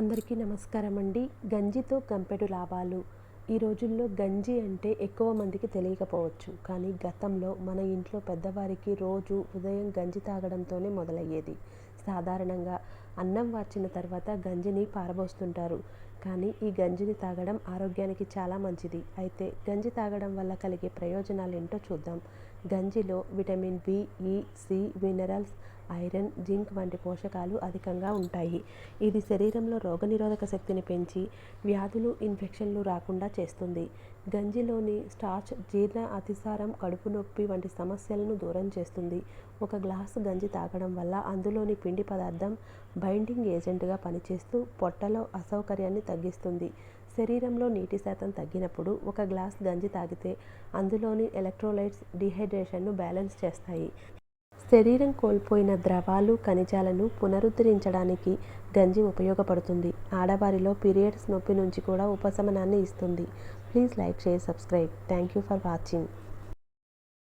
అందరికీ నమస్కారం అండి గంజితో గంపెడు లాభాలు. ఈ రోజుల్లో గంజి అంటే ఎక్కువ మందికి తెలియకపోవచ్చు. కానీ గతంలో మన ఇంట్లో పెద్దవారికి రోజు ఉదయం గంజి తాగడంతోనే మొదలయ్యేది. సాధారణంగా అన్నం వార్చిన తర్వాత గంజిని పారబోస్తుంటారు. కానీ ఈ గంజిని తాగడం ఆరోగ్యానికి చాలా మంచిది. అయితే గంజి తాగడం వల్ల కలిగే ప్రయోజనాలు ఏంటో చూద్దాం. గంజిలో vitamin B E C minerals iron zinc వంటి పోషకాలు అధికంగా ఉంటాయి. ఇది శరీరంలో రోగనిరోధక శక్తిని పెంచి వ్యాధులు ఇన్ఫెక్షన్లు రాకుండా చేస్తుంది. గంజిలోని స్టార్చ్ జీర్ణ అతిసారం కడుపు నొప్పి వంటి సమస్యలను దూరం చేస్తుంది. ఒక గ్లాసు గంజి తాగడం వల్ల అందులోని పిండి పదార్థం బైండింగ్ ఏజెంట్గా పనిచేస్తూ పొట్టలో అసౌకర్యాన్ని తగ్గిస్తుంది. శరీరంలో నీటి శాతం తగ్గినప్పుడు ఒక గ్లాస్ గంజి తాగితే అందులోని ఎలక్ట్రోలైట్స్ డిహైడ్రేషన్ను బ్యాలెన్స్ చేస్తాయి. శరీరం కోల్పోయిన ద్రవాలు ఖనిజాలను పునరుద్ధరించడానికి గంజి ఉపయోగపడుతుంది. ఆడవారిలో పీరియడ్స్ నొప్పి నుంచి కూడా ఉపశమనాన్ని ఇస్తుంది. Please like share subscribe. Thank you for watching.